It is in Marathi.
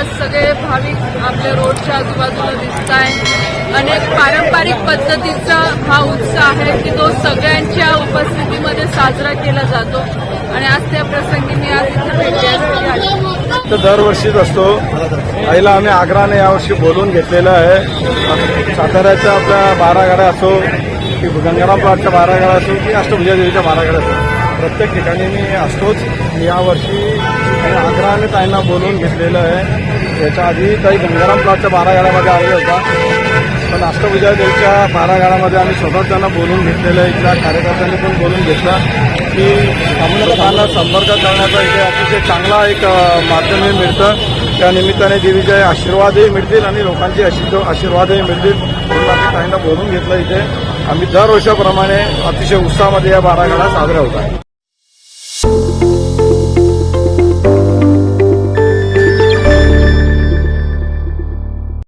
आज सगळे भाविक आपल्या रोडच्या आजूबाजूला दिसत आहे अनेक पारंपरिक पद्धतीचा हा उत्सव आहे की तो सगळ्यांच्या उपस्थितीमध्ये साजरा केला जातो. आणि आज त्या प्रसंगी मी आज इथे भेट दरवर्षीच असतो. आईला आम्ही आग्राने यावर्षी बोलून घेतलेलं आहे. साताऱ्याच्या आपल्या बारा गाड्या असो की गंगाराम प्लॉटच्या बारा गाड्या असो की अष्टभुजा देवीच्या बारा गाड्या असो. प्रत्येक ठिकाणी मी असतोच. मी यावर्षी आणि आग्रहाने ताईंना बोलून घेतलेलं आहे. याच्या आधी काही गंगाराम प्लॉटच्या बारागाड्यामध्ये आले होता. पण अष्टविजय देवीच्या बारागाडामध्ये आम्ही स्वतः त्यांना बोलून घेतलेलं आहे. इथल्या कार्यकर्त्यांनी पण बोलून घेतलं की अमृतांना संपर्क करण्याचा इथे अतिशय चांगला एक माध्यमही मिळतं. त्या निमित्ताने देवीचे आशीर्वादही मिळतील आणि लोकांचे आशीर्वादही मिळतील. म्हणून आम्ही काहींना बोलून घेतलं इथे. आम्ही दर वर्षाप्रमाणे अतिशय उत्साहामध्ये या बारागाडा साजरा होत आहे